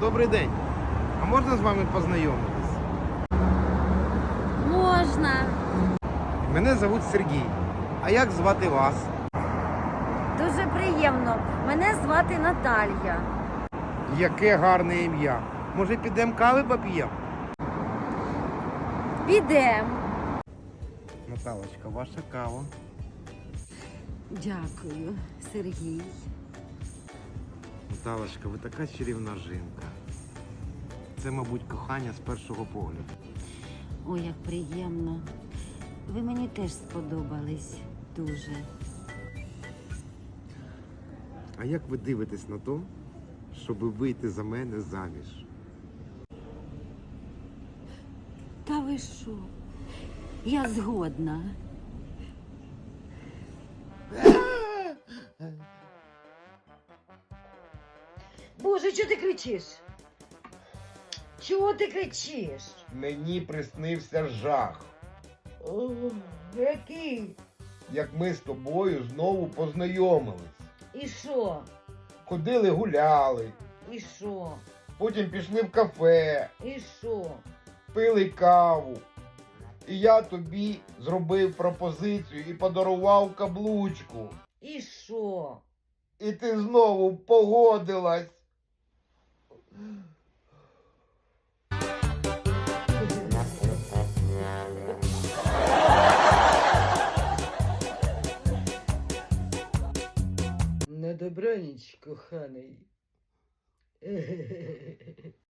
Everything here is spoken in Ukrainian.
Добрий день. А можна з вами познайомитись? Можна. Мене звуть Сергій. А як звати вас? Дуже приємно. Мене звати Наталія. Яке гарне ім'я. Може, підемо кави поп'ємо? Підем. Наталочка, ваша кава. Дякую, Сергій. Наталочка, ви така чарівна жінка. Це, мабуть, кохання з першого погляду. Ой, як приємно. Ви мені теж сподобались дуже. А як ви дивитесь на то, щоб вийти за мене заміж? Та ви що? Я згодна. Боже, чого ти кричиш? Чого ти кричиш? Мені приснився жах, О, який? як ми з тобою знову познайомились. І що? Ходили гуляли, І що? потім пішли в кафе, І що? пили каву. І я тобі зробив пропозицію і подарував каблучку. І що? І ти знову погодилась. На добраніч, коханий.